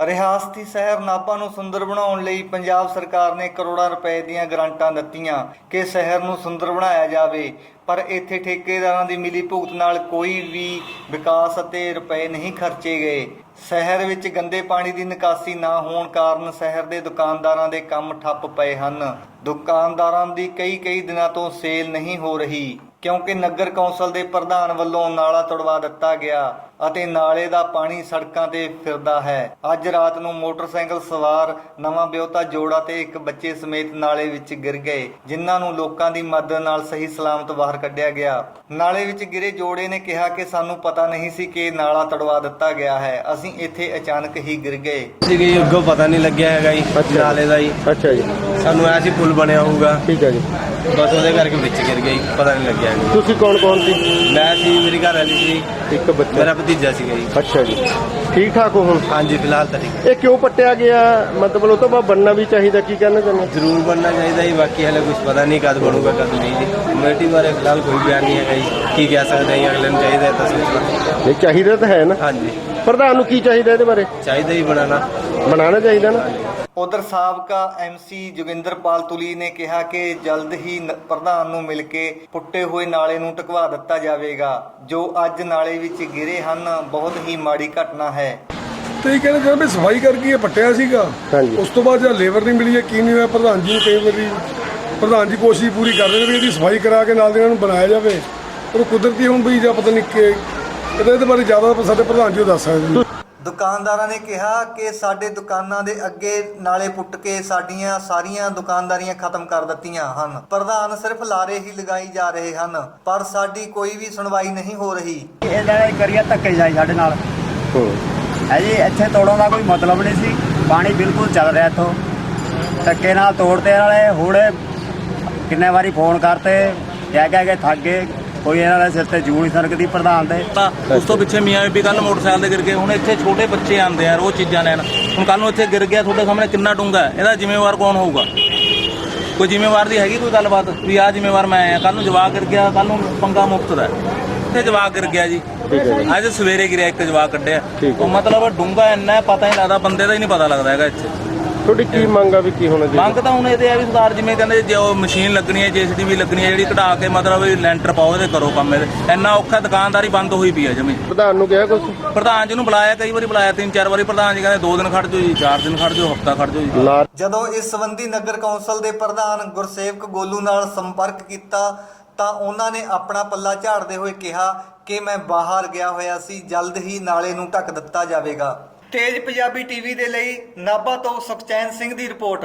ਰਿਆਸਤੀ ਸ਼ਹਿਰ ਨਾਭਾ ਨੂੰ ਸੁੰਦਰ ਬਣਾਉਣ ਲਈ ਪੰਜਾਬ ਸਰਕਾਰ ਨੇ ਕਰੋੜਾਂ ਰੁਪਏ ਦੀਆਂ ਗ੍ਰਾਂਟਾਂ ਦਿੱਤੀਆਂ ਕਿ ਸ਼ਹਿਰ ਨੂੰ ਸੁੰਦਰ ਬਣਾਇਆ ਜਾਵੇ, ਪਰ ਇੱਥੇ ਠੇਕੇਦਾਰਾਂ ਦੀ ਮਿਲੀ ਭੁਗਤ ਨਾਲ ਕੋਈ ਵੀ ਵਿਕਾਸ ਅਤੇ ਰੁਪਏ ਨਹੀਂ ਖਰਚੇ ਗਏ। ਸ਼ਹਿਰ ਵਿੱਚ ਗੰਦੇ ਪਾਣੀ ਦੀ ਨਿਕਾਸੀ ਨਾ ਹੋਣ ਕਾਰਨ ਸ਼ਹਿਰ ਦੇ ਦੁਕਾਨਦਾਰਾਂ ਦੇ ਕੰਮ ਠੱਪ ਪਏ ਹਨ। ਦੁਕਾਨਦਾਰਾਂ ਦੀ ਕਈ ਕਈ ਦਿਨਾਂ ਤੋਂ ਸੇਲ ਨਹੀਂ ਹੋ ਰਹੀ। ਕਿਉਂਕਿ ਨਗਰ ਕੌਂਸਲ ਦੇ ਪ੍ਰਧਾਨ ਵੱਲੋਂ ਨਾਲਾ ਤੁੜਵਾ ਦਿੱਤਾ ਗਿਆ ਅਤੇ ਨਾਲੇ ਦਾ ਪਾਣੀ ਸੜਕਾਂ ਤੇ ਫਿਰਦਾ ਹੈ। ਅੱਜ ਰਾਤ ਨੂੰ ਮੋਟਰਸਾਈਕਲ ਸਵਾਰ ਨਵਾਂ ਵਿਆਹੁਤਾ ਜੋੜਾ ਤੇ ਇੱਕ ਬੱਚੇ ਸਮੇਤ ਨਾਲੇ ਵਿੱਚ ਗਿਰ ਗਏ ਜਿਨ੍ਹਾਂ ਨੂੰ ਲੋਕਾਂ ਦੀ ਮਦਦ ਨਾਲ ਸਹੀ ਸਲਾਮਤ ਬਾਹਰ ਕੱਢਿਆ ਗਿਆ। ਨਾਲੇ ਵਿੱਚ ਗਿਰੇ ਜੋੜੇ ਨੇ ਕਿਹਾ ਕਿ ਸਾਨੂੰ ਪਤਾ ਨਹੀਂ ਸੀ ਕਿ ਨਾਲਾ ਤੜਵਾ ਦਿੱਤਾ ਗਿਆ ਹੈ। ਅਸੀਂ ਇੱਥੇ ਅਚਾਨਕ ਹੀ ਗਿਰ ਗਏ। ਸੀਗੇ ਅੱਗੋਂ ਪਤਾ ਨਹੀਂ ਲੱਗਿਆ ਹੈਗਾ ਜੀ ਅੱਛਾ। ਨਾਲੇ ਦਾ ਜੀ। ਅੱਛਾ ਜੀ। ਸਾਨੂੰ ਐਸੀ ਪੁਲ ਬਣਿਆ ਹੋਊਗਾ। ਠੀਕ ਹੈ ਜੀ। ਬਸ ਉਹਦੇ ਕਰਕੇ ਵਿੱਚ ਗਿਰ ਗਿਆ ਜੀ ਪਤਾ ਨਹੀਂ ਲੱਗਿਆ। ਹੈਗਾ ਤੁਸੀਂ ਕੌਣ ਕੌਣ ਸੀ? ਮੈਂ ਸੀ ਮੇਰੀ ਘਰ ਵਾਲੀ ਸੀ। ਇੱਕ ਬੱਚਾ। ਮੇਰਾ ਭਤੀਜਾ ਸੀਗਾ ਜੀ। ਅੱਛਾ ਜੀ। ਠੀਕ ਠਾਕ ਹੋ ਹੁਣ? ਹਾਂਜੀ ਫਿਲਹਾਲ ਤਾਂ ਠੀਕ। ਇਹ ਕਿਉਂ ਪੱਟਿਆ ਗਿਆ? ਮਤਲਬ ਉਹ ਤੋਂ ਬਾਅਦ ਬਣਨਾ ਵੀ ਚਾਹੀਦਾ ਕੀ ਕਹਿਣਾ ਚਾਹੁੰਦੇ ਜ਼ਰੂਰ ਬਣਨਾ ਚਾਹੀਦਾ ਜੀ ਬਾਕੀ ਹਲੇ ਕੁਝ ਪਤਾ ਨਹੀਂ ਕਦ ਬਣੂਗਾ ਕਦ ਨਹੀਂ ਜੀ। ਕਮੇਟੀ ਬਾਰੇ ਫਿਲਹਾਲ ਕੋਈ ਬਿਆਨ ਨਹੀਂ ਹੈਗਾ ਜੀ ਕੀ ਕਹਿ ਸਕਦੇ ਹਾਂ ਜੀ, ਅਗਲੇ ਨੂੰ ਚਾਹੀਦਾ ਹੈ ਤਾਂ ਸੋਚਣਾ। ਨਹੀਂ ਚਾਹੀਦਾ ਤਾਂ ਹੈ ਨਾ। ਹਾਂਜੀ। ਪ੍ਰਧਾਨ ਨੂੰ ਕੀ ਚਾਹੀਦਾ ਇਹਦੇ ਬਾਰੇ? ਚਾਹੀਦਾ ਹੀ ਬਣਾਉਣਾ। ਬਣਾਉਣਾ ਚਾਹੀਦਾ ਨਾ। ਉਧਰ ਸਾਬਕਾ ਐਮਸੀ ਜੋਗਿੰਦਰਪਾਲ ਤੁਲੀ ਨੇ ਕਿਹਾ ਕਿ ਜਲਦ ਹੀ ਪ੍ਰਧਾਨ ਨੂੰ ਮਿਲ ਕੇ ਪੁੱਟੇ ਹੋਏ ਨਾਲੇ ਨੂੰ ਟਕਵਾ ਦਿੱਤਾ ਜਾਵੇਗਾ। ਜੋ ਅੱਜ ਨਾਲੇ ਵਿੱਚ ਗਿਰੇ ਹਨ ਬਹੁਤ ਹੀ ਮਾੜੀ ਘਟਨਾ ਹੈ। ਤੇ ਇਹ ਕਹਿੰਦੇ ਜਦੋਂ ਵੀ ਸਫ਼ਾਈ ਕਰਕੇ ਇਹ ਪੱਟਿਆ ਸੀਗਾ ਹਾਂਜੀ। ਉਸ ਤੋਂ ਬਾਅਦ ਜਦ ਲੇਬਰ ਨਹੀਂ ਮਿਲੀ ਹੈ ਕੀ ਨਹੀਂ ਹੋਇਆ? ਪ੍ਰਧਾਨ ਜੀ ਨੂੰ ਕਈ ਵਾਰੀ ਪ੍ਰਧਾਨ ਜੀ ਕੋਸ਼ਿਸ਼ ਪੂਰੀ ਕਰਦੇ ਨੇ ਵੀ ਇਹਦੀ ਸਫ਼ਾਈ ਕਰਾ ਕੇ ਨਾਲ ਦੀ ਨਾਲ ਨੂੰ ਬਣਾਇਆ ਜਾਵੇ। ਪਰ ਕੁਦਰਤੀ ਹੁਣ ਵੀ ਜਾਂ ਪਤਾ ਨਹੀਂ ਕਿ ਇਹਦੇ ਇਹਦੇ ਬਾਰੇ ਜ਼ਿਆਦਾ ਸਾਡੇ ਪ੍ਰਧਾਨ ਜੀ ਉਹ ਦੱਸ ਸਕਦੇ ਨੇ। ਦੁਕਾਨਦਾਰਾਂ ਨੇ ਕਿਹਾ ਕਿ ਸਾਡੇ ਦੁਕਾਨਾਂ ਦੇ ਅੱਗੇ ਨਾਲੇ ਪੁੱਟ ਕੇ ਸਾਡੀਆਂ ਸਾਰੀਆਂ ਦੁਕਾਨਦਾਰੀਆਂ ਖਤਮ ਕਰ ਦਿੱਤੀਆਂ ਹਨ। ਪ੍ਰਧਾਨ ਸਿਰਫ ਲਾਰੇ ਹੀ ਲਗਾਈ ਜਾ ਰਹੇ ਹਨ ਪਰ ਸਾਡੀ ਕੋਈ ਵੀ ਸੁਣਵਾਈ ਨਹੀਂ ਹੋ ਰਹੀ। ਇਹਨਾਂ ਨੇ ਕਰੀਆ ਧੱਕੇ ਜਾਈ ਸਾਡੇ ਨਾਲ। ਹੂੰ। ਜੀ ਇੱਥੇ ਤੋੜਨ ਦਾ ਕੋਈ ਮਤਲਬ ਨਹੀਂ ਸੀ। ਪਾਣੀ ਬਿਲਕੁਲ ਚੱਲ ਰਿਹਾ ਇੱਥੋਂ। ਧੱਕੇ ਨਾਲ ਤੋੜਦੇ ਨਾਲੇ ਹੁਣੇ ਕਿੰਨੇ ਵਾਰੀ ਫੋਨ ਕਰਤੇ ਕਹਿ ਕਹਿ ਕੇ ਥੱਕ ਗਏ। ਕੋਈ ਇਹਨਾਂ ਦੇ ਸਿਰ ਤੇ ਜੂੰ ਨਹੀਂ ਸਰਕਦੀ ਪ੍ਰਧਾਨ ਦੇ। ਤਾਂ ਉਸ ਤੋਂ ਪਿੱਛੇ ਮੀਆਂ ਬੀਬੀ ਕੱਲ ਮੋਟਰਸਾਈਕਲ ਤੇ ਗਿਰ ਗਏ। ਹੁਣ ਇੱਥੇ ਛੋਟੇ ਬੱਚੇ ਆਂਦੇ ਆ ਉਹ ਚੀਜ਼ਾਂ ਲੈਣ। ਹੁਣ ਕੱਲ ਨੂੰ ਇੱਥੇ ਗਿਰ ਗਿਆ ਤੁਹਾਡੇ ਸਾਹਮਣੇ ਕਿੰਨਾ ਡੂੰਘਾ ਹੈ? ਇਹਦਾ ਜ਼ਿੰਮੇਵਾਰ ਕੌਣ ਹੋਊਗਾ? ਕੋਈ ਜ਼ਿੰਮੇਵਾਰ ਦੀ ਹੈਗੀ ਕੋਈ ਗੱਲਬਾਤ? ਵੀ ਆ ਜ਼ਿੰਮੇਵਾਰ ਮੈਂ ਆ। ਕੱਲ ਨੂੰ ਜਵਾਕ ਗਿਰ ਗਿਆ ਕੱਲ ਨੂੰ ਪੰਗਾ ਮੁਕਤ ਦਾ। ਇੱਥੇ ਜਵਾਕ ਗਿਰ ਗਿਆ ਜੀ। ਅੱਜ ਸਵੇਰੇ ਗਿਰਿਆ ਇੱਕ ਜਵਾਕ ਕੱਢਿਆ। ਉਹ ਮਤਲਬ ਡੂੰਘਾ ਇੰਨਾ ਹੈ, ਪਤਾ ਹੀ ਨਹੀਂ ਲੱਗਦਾ ਬੰਦੇ ਦਾ ਹੀ ਨਹੀਂ ਪਤਾ ਲੱਗਦਾ ਹੈਗਾ ਇੱਥੇ। ਤੁਹਾਡੀ ਕੀ ਮੰਗ ਆ ਵੀ ਕੀ ਹੋਣਾ ਚਾਹੀਦਾ? ਮੰਗ ਤਾਂ ਹੁਣ ਇਹਦੇ ਆ ਵੀ ਸਰਦਾਰ ਜਿਵੇਂ ਕਹਿੰਦੇ ਜੇ ਉਹ ਮਸ਼ੀਨ ਲੱਗਣੀ ਹੈ ਜੀਸੀਬੀ ਲੱਗਣੀ ਹੈ ਜਿਹੜੀ ਕਢਾ ਕੇ ਮਤਲਬ ਵੀ ਲੈਂਟਰ ਪਾਓ ਇਹਦੇ ਕਰੋ ਕੰਮ ਇਹਦੇ। ਇੰਨਾ ਔਖਾ ਦੁਕਾਨਦਾਰੀ ਬੰਦ ਹੋਈ ਪਈ ਹੈ ਜਮੀ। ਪ੍ਰਧਾਨ ਨੂੰ ਕਿਹਾ ਕੁਝ ਪ੍ਰਧਾਨ ਜੀ ਨੂੰ ਬੁਲਾਇਆ ਕਈ ਵਾਰੀ ਬੁਲਾਇਆ ਤਿੰਨ ਚਾਰ ਵਾਰੀ ਪ੍ਰਧਾਨ ਜੀ ਕਹਿੰਦੇ ਦੋ ਦਿਨ ਖੜ ਜਾਓ ਜੀ ਚਾਰ ਦਿਨ ਖੜ ਜਾਓ ਹਫਤਾ ਖੜ ਜਾਓ ਜੀ। ਜਦੋਂ ਇਸ ਸੰਬੰਧੀ ਨਗਰ ਕੌਂਸਲ ਦੇ ਪ੍ਰਧਾਨ ਗੁਰਸੇਵਕ ਗੋਲੂ ਨਾਲ ਸੰਪਰਕ ਕੀਤਾ ਤਾਂ ਉਹਨਾਂ ਨੇ ਆਪਣਾ ਪੱਲਾ ਝਾੜਦੇ ਹੋਏ ਕਿਹਾ ਕਿ ਮੈਂ ਬਾਹਰ ਗਿਆ ਹੋਇਆ ਸੀ ਜਲਦ ਹੀ ਨਾਲੇ ਨੂੰ ਢੱਕ ਦਿੱਤਾ ਜਾਵੇਗਾ। ਤੇਜ ਪੰਜਾਬੀ ਟੀਵੀ ਦੇ ਲਈ ਨਾਭਾ ਤੋਂ ਸੁਖਚੈਨ ਸਿੰਘ ਦੀ ਰਿਪੋਰਟ।